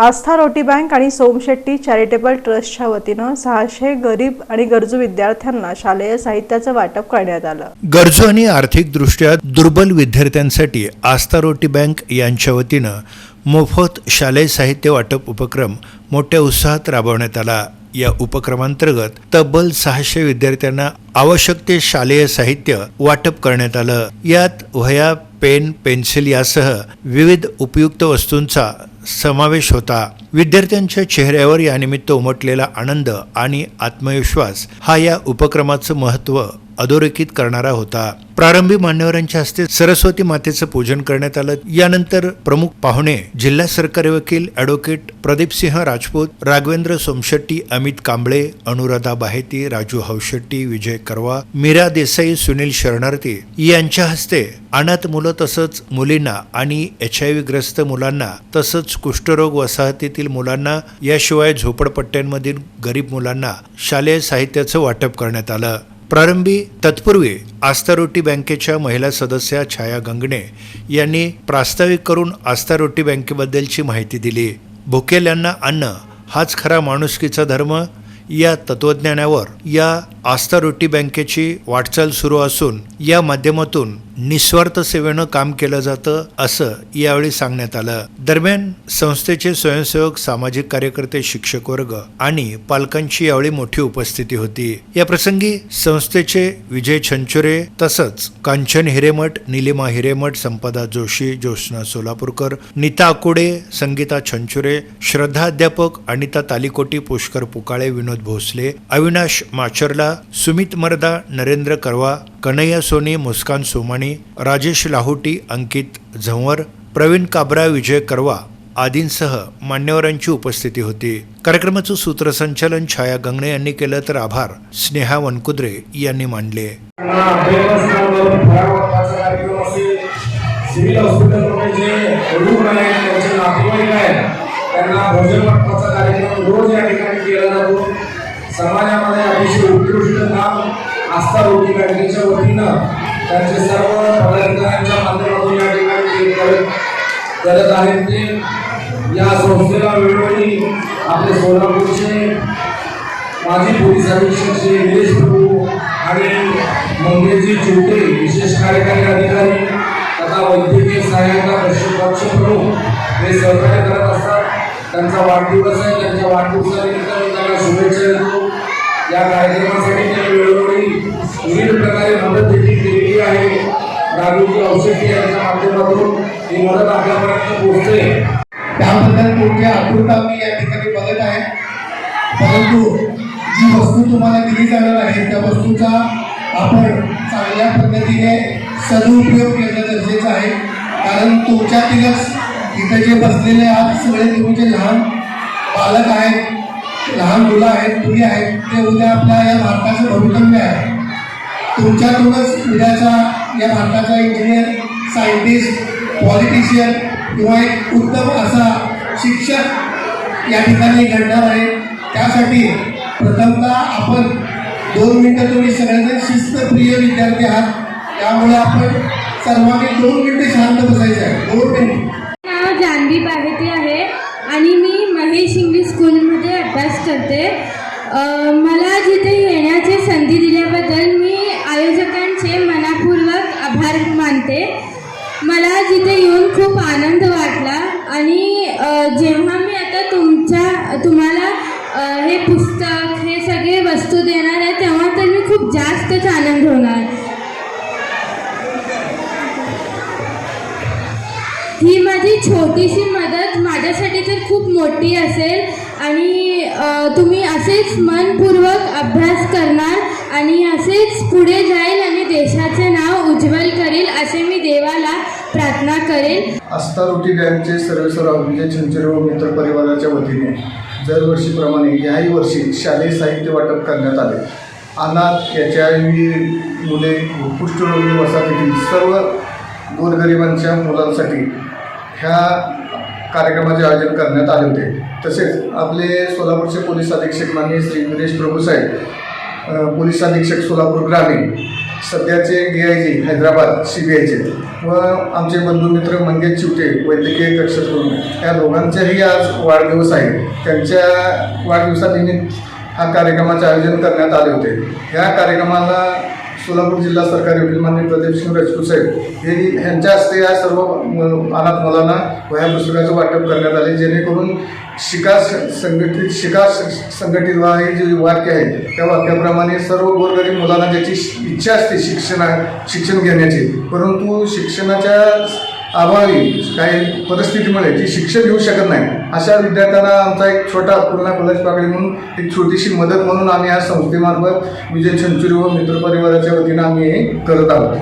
आस्था रोटी bank आणि सोमशेट्टी charitable ट्रस्टच्या वतीनं सहाशे गरीब आणि गरजू विद्यार्थ्यांना शालेय साहित्याचं वाटप करण्यात आलं. गरजू आणि आर्थिकदृष्ट्या दुर्बल विद्यार्थ्यांसाठी आस्था रोटी बँक यांच्या वतीनं मोफत शालेय साहित्य वाटप उपक्रम मोठ्या उत्साहात राबवण्यात आला. या उपक्रमांतर्गत तब्बल सहाशे विद्यार्थ्यांना आवश्यक ते शालेय साहित्य वाटप करण्यात आलं. यात वह्या पेन पेन्सिल यासह विविध उपयुक्त वस्तूंचा समावेश होता. विद्यार्थ्यांच्या चेहऱ्यावर यानिमित्त उमटलेला आनंद आणि आत्मविश्वास हा या उपक्रमाचं महत्त्व अधोरेखित करणारा होता. प्रारंभी मान्यवरांच्या हस्ते सरस्वती मातेचं पूजन करण्यात आलं. यानंतर प्रमुख पाहुणे जिल्हा सरकारी वकील ॲडव्होकेट प्रदीपसिंह राजपूत राघवेंद्र सोमशेट्टी अमित कांबळे अनुराधा बाहेती राजू हौशेट्टी विजय करवा मीरा देसाई सुनील शरणार्थी यांच्या हस्ते अनाथ मुलं तसंच मुलींना आणि एच आय व्ही ग्रस्त मुलांना तसंच कुष्ठरोग वसाहतीतील मुलांना याशिवाय झोपडपट्ट्यांमधील गरीब मुलांना शालेय साहित्याचं वाटप करण्यात आलं. प्रारंभी तत्पूर्वी आस्थारोटी बँकेच्या महिला सदस्या छाया गंगणे यांनी प्रास्ताविक करून आस्थारोटी बँकेबद्दलची माहिती दिली. भुकेल्यांना अन्न हाच खरा माणुसकीचा धर्म या तत्वज्ञानावर या आस्था रोटी बँकेची वाटचाल सुरू असून या माध्यमातून निस्वार्थ सेवेनं काम केलं जातं असं यावेळी सांगण्यात आलं. दरम्यान संस्थेचे स्वयंसेवक सामाजिक कार्यकर्ते शिक्षक वर्ग आणि पालकांची यावेळी मोठी उपस्थिती होती. या प्रसंगी संस्थेचे विजय छंचुरे तसंच कांचन हिरेमठ निलिमा हिरेमठ संपदा जोशी ज्योत्स्ना सोलापूरकर नीता आकुडे संगीता छंचुरे श्रद्धा अध्यापक अनिता तालिकोटी पुष्कर पुकाळे विनोद भोसले अविनाश माचरला सुमित मर्दा नरेंद्र करवा कन्हैया सोनी मुस्कान सोमाणी राजेश लाहोटी अंकित झंवर प्रवीण काबरा विजय करवा आदींसह मान्यवरांची उपस्थिती होती. कार्यक्रमाचं सूत्रसंचालन छाया गंगणे यांनी केलं तर आभार. स्नेहा वनकुद्रे यांनी मानले. सिव्हिल हॉस्पिटलमध्ये जे रुग्ण आहेत त्यांचे नातेवाईक आहेत त्यांना भोजन वाटपाचा कार्यक्रम रोज या ठिकाणी केला जातो. समाजामध्ये अतिशय उत्कृष्ट काम आस्था रोटी बँकेच्या वतीनं त्यांचे सर्व पदाधिकाऱ्यांच्या माध्यमातून या ठिकाणी करत आहेत ते या संस्थेला वेळोवेळी आपले सोलापूरचे माजी पोलीस अधीक्षक श्री निलेश प्रभू आणि मंगेशजी चिवटे विशेष कार्यकारी अधिकारी तथा वैद्यकीय सहाय्यता पक्ष प्रमुख हे सहकार्य करत असतात. त्यांचा वाढदिवस आहे. त्यांच्या वाढदिवसानिमित्त मी त्यांना शुभेच्छा देतो. या कार्यक्रमासाठी राघवजी औषधी यांच्या माध्यमातून ही मदत आपल्यापर्यंत पोहोचते. त्याबद्दल मोठी आतुरता मी या ठिकाणी बघत आहे. परंतु जी वस्तू तुम्हाला दिली जाणार आहे त्या वस्तूचा आपण चांगल्या पद्धतीने सदुपयोग केला गरजेचं आहे. कारण तुमच्यातीलच इथे जे बसलेले आहात सगळे तुमचे लहान बालक आहेत लहान मुलं आहेत मुली आहेत ते उद्या आपल्या या भारताचं भवितव्य आहे. तुमच्यातूनच उद्याचा या भारताचा इंजिनियर सायंटिस्ट पॉलिटिशियन किंवा एक उत्तम असा शिक्षक या ठिकाणी घडणार आहे. त्यासाठी प्रथमतः आपण दोन मिनटं तुम्ही सगळेजण शिस्तप्रिय विद्यार्थी आहात. त्यामुळे आपण सर्वांनी दोन मिनिटं शांत बसायचं आहे. दोन मिनिट. नाव जान्हवी बाहेती आहे आणि मी महेश इंग्लिश स्कूलमध्ये अभ्यास करते. मला जिथे येण्याची संधी दिल्याबद्दल मी आयोजकांचे मनापूर्वक आभार मानते मला जिथे येऊन खूप आनंद वाटला. आणि जेव्हा मी आता तुमच्या तुम्हाला हे पुस्तक हे सगळे वस्तू देणार आहे तेव्हा तर मी खूप जास्तच आनंद होणार. ही माझी छोटीशी मदत माझ्यासाठी तर खूप मोठी असेल. आणि तुम्ही असेच मनपूर्वक अभ्यास करणार. आणि असेच पुढे जाईल आणि देशाचे नाव उज्ज्वल करेल असे मी देवाला प्रार्थना करेल. आस्था रोटी बँकचे सर्वेसराव विजय छंचरे व मित्र परिवाराच्या वतीने दरवर्षीप्रमाणे याही वर्षी शालेय साहित्य वाटप करण्यात आले. अनाथ याच्या मुले कुष्ठरोगी वसाहतीतील सर्व गोरगरिबांच्या मुलांसाठी ह्या कार्यक्रमाचे आयोजन करण्यात आले होते. तसेच आपले सोलापूरचे पोलीस अधीक्षक माननीय श्री निलेश प्रभू साहेब पोलीस अधीक्षक सोलापूर ग्रामीण सध्याचे D I G Hyderabad C B आयचे व आमचे बंधुमित्र मंगेश चिवटे वैद्यकीय कक्षात करून या दोघांचेही आज वाढदिवस आहे. त्यांच्या वाढदिवसानिमित्त हा कार्यक्रमाचे आयोजन करण्यात आले होते. या कार्यक्रमाला सोलापूर जिल्हा सरकारी वकील मान्य प्रदीप सिंग राजपूत साहेब हे यांच्या हस्ते या सर्व अनाथ मुलांना वह्या पुस्तकाचं वाटप करण्यात आले जेणेकरून शिका संघटित शिका संघटित व्हा हे जे वाक्य आहे त्या वाक्याप्रमाणे सर्व गोरगरीब मुलांना ज्याची इच्छा असते शिक्षणा शिक्षण घेण्याची परंतु शिक्षणाच्या अभावी काही परिस्थितीमुळे जी शिक्षण घेऊ शकत नाही अशा विद्यार्थ्यांना आमचा एक छोटा पूर्ण कॉलेज पाकळी म्हणून एक छोटीशी मदत म्हणून आम्ही या संस्थेमार्फत विजय छंचुरी व मित्रपरिवाराच्या वतीनं आम्ही हे करत आहोत.